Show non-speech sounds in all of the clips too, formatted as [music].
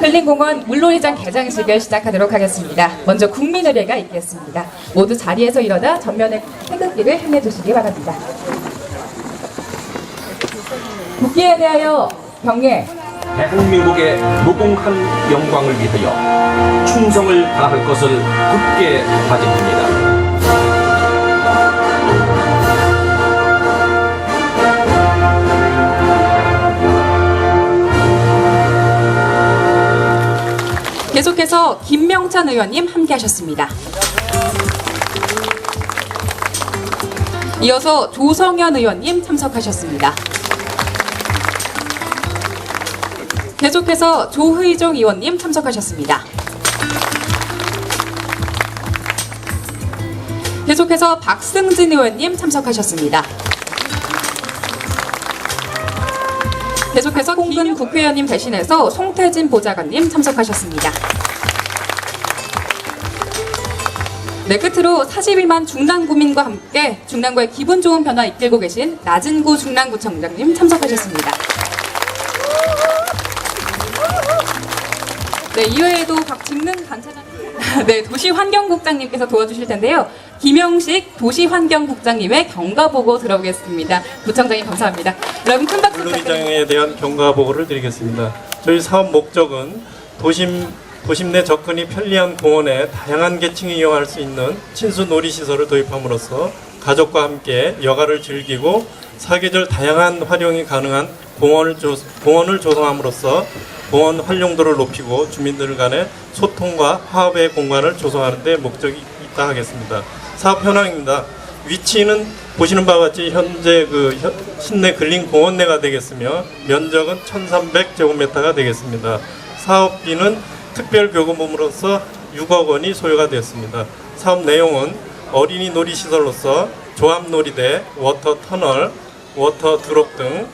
근린공원 물놀이장 개장식을 시작하도록 하겠습니다. 먼저 국민의례가 있겠습니다. 모두 자리에서 일어나 전면에 태극기를 힘내주시기 바랍니다. 국기에 대하여 경례. 대한민국의 무궁한 영광을 위하여 충성을 다할 것을 굳게 다짐합니다. 계속해서 김명찬 의원님 함께 하셨습니다. 이어서 조성현 의원님 참석하셨습니다. 계속해서 조의종 의원님 참석하셨습니다. 계속해서 박승진 의원님 참석하셨습니다. 계속해서 홍근 국회의원님 대신해서 송태진 보좌관님 참석하셨습니다. 네, 끝으로 42만 중랑구민과 함께 중랑구의 기분 좋은 변화 이끌고 계신 나진구 중랑구청장님 참석하셨습니다. 네, 이외에도 각 직능 단체장, [laughs] 네, 도시환경국장님께서 도와주실 텐데요. 김영식 도시환경국장님의 경과 보고 들어보겠습니다. 부청장님 감사합니다. 여러분 큰 박수. 물놀이장에 대한 경과 보고를 드리겠습니다. 저희 사업 목적은 도심 도심 내 접근이 편리한 공원에 다양한 계층이 이용할 수 있는 친수 놀이 시설을 도입함으로써 가족과 함께 여가를 즐기고 사계절 다양한 활용이 가능한 공원을 조, 공원을 조성함으로써 공원 활용도를 높이고 주민들 간의 소통과 화합의 공간을 조성하는 데 목적이 있다 하겠습니다. 사업 현황입니다. 위치는 보시는 바와 같이 현재 그 현- 신내 근린 공원 내가 되겠으며 면적은 1,300제곱미터가 되겠습니다. 사업비는 특별 교부금으로서 6억 원이 소요가 되었습니다. 사업 내용은 어린이 놀이 시설로서 조합 놀이대, 워터 터널, 워터 드롭 등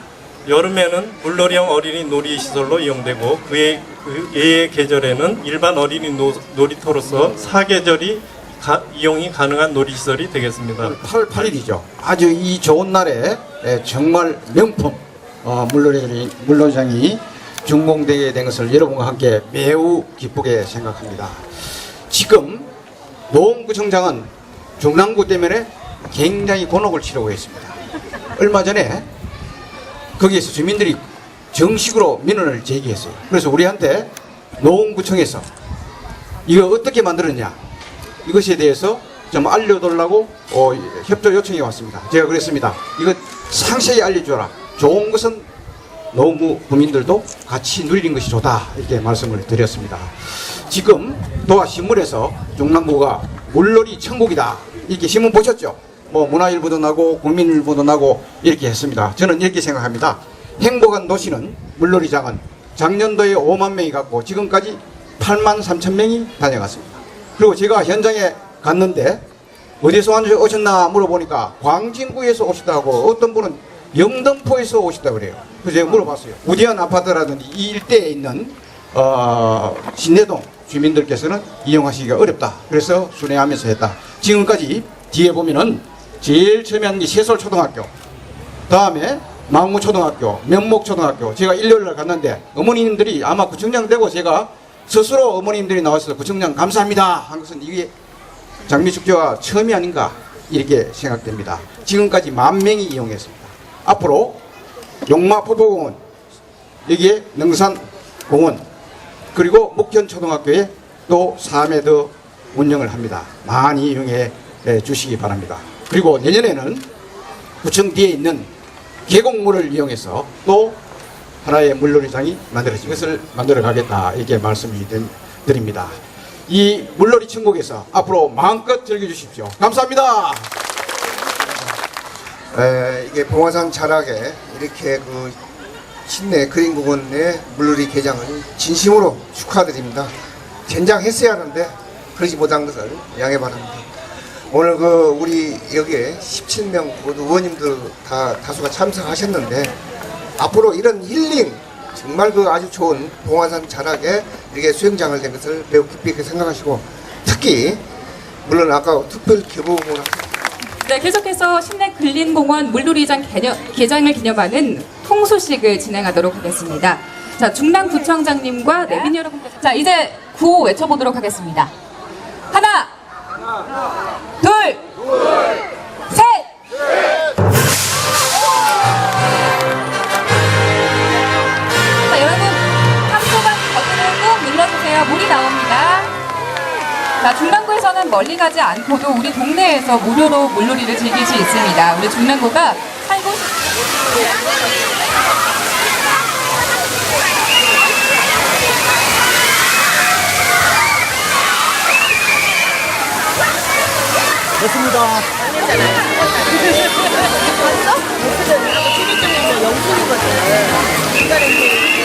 여름에는 물놀이형 어린이 놀이 시설로 이용되고 그의 그 예의 계절에는 일반 어린이 노, 놀이터로서 사계절이 가- 이용이 가능한 놀이 시설이 되겠습니다. 8월 8일이죠. 아주 이 좋은 날에 에, 정말 명품 어, 물놀이장이, 물놀이장이 준공되게 된 것을 여러분과 함께 매우 기쁘게 생각합니다. 지금 노원구청장은 중랑구 때문에 굉장히 곤혹을 치르고 있습니다. 얼마 전에 거기에서 주민들이 정식으로 민원을 제기했어요. 그래서 우리한테 노원구청에서 이거 어떻게 만들었냐 이것에 대해서 좀 알려달라고 어, 협조 요청이 왔습니다. 제가 그랬습니다. 이거 상세히 알려줘라. 좋은 것은 노무 구민들도 같이 누리는 것이 좋다 이렇게 말씀을 드렸습니다. 지금 도화 신문에서 중랑구가 물놀이 천국이다 이렇게 신문 보셨죠? 뭐 문화일보도 나고 국민일보도 나고 이렇게 했습니다. 저는 이렇게 생각합니다. 행복한 도시는 물놀이장은 작년도에 5만 명이 갔고 지금까지 8만 3천 명이 다녀갔습니다. 그리고 제가 현장에 갔는데 어디서 오셨나 물어보니까 광진구에서 오셨다고 어떤 분은 영등포에서 오셨다고 그래요. 그래서 제가 물어봤어요. 우디안 아파트라든지 이 일대에 있는 어, 신내동 주민들께서는 이용하시기가 어렵다. 그래서 순회하면서 했다. 지금까지 뒤에 보면은 제일 처음에 한게 세솔초등학교, 다음에 망무초등학교, 면목초등학교. 제가 일요일 날 갔는데 어머님들이 아마 구청장 되고 제가 스스로 어머님들이 나와서 구청장 감사합니다 한 것은 이게 장미축제가 처음이 아닌가 이렇게 생각됩니다. 지금까지 만 명이 이용했습니다. 앞으로 용마포도공원, 여기에 능산공원, 그리고 목현초등학교에 또 3회 더 운영을 합니다. 많이 이용해 주시기 바랍니다. 그리고 내년에는 구청 뒤에 있는 계곡물을 이용해서 또 하나의 물놀이장이 만들어지 이것을 만들어 가겠다 이렇게 말씀이 드- 드립니다. 이 물놀이 천국에서 앞으로 마음껏 즐겨주십시오. 감사합니다. 에, 이게 봉화산 자락에 이렇게 그 신내 그린공원의 물놀이 개장을 진심으로 축하드립니다. 젠장 했어야 하는데 그러지 못한 것을 양해 바랍니다. 오늘 그 우리 여기에 17명 모두 의원님들 다 다수가 참석하셨는데 앞으로 이런 힐링 정말 그 아주 좋은 봉화산 자락에 이렇게 수영장을 된 것을 매우 깊이 있게 생각하시고 특히 물론 아까 특별 교부금을 네, 계속해서 신내 근린공원 물놀이장 개념, 개장을 기념하는 통수식을 진행하도록 하겠습니다. 자, 중랑구청장님과 내빈 여러분께서 자, 이제 구호 외쳐보도록 하겠습니다. 하나, 둘, 셋! 자, 여러분, 한소간 버튼을 꾹 눌러주세요. 물이 나옵니다. 자, 중랑구에서는 멀리 가지 않고도 우리 동네에서 무료로 물놀이를 즐길 수 있습니다. 우리 중랑구가 살고 싶 됐습니다. 됐어? 됐으면 영수증이면 영수증이거든. 중간에 이제